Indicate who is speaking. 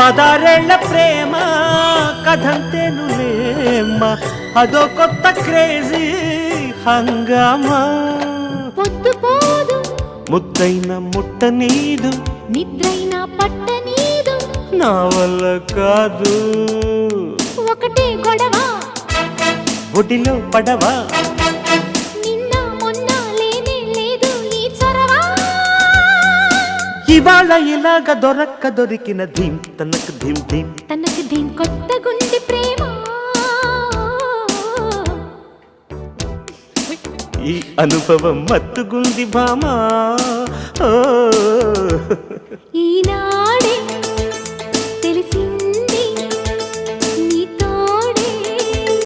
Speaker 1: పదారేళ్ళ ప్రేమ కథంతేనులేమ్మ అదో కొత్త క్రేజీ హంగామా.
Speaker 2: పొద్దుపోదు
Speaker 1: ముద్దైన ముట్ట నీదు.
Speaker 2: నిద్రైన పట్ట నీదు.
Speaker 1: నా వల్ల కాదు. ఒడిలో పడవా? ఇవాళ ఇలాగ దొరక్క దొరికిన ధీం తనకు ధీం ధీం
Speaker 2: తనకు దీని కొత్త గుండి ప్రేమ.
Speaker 1: ఈ అనుభవం మత్తుగుంది భామా ఓ
Speaker 2: ఈనా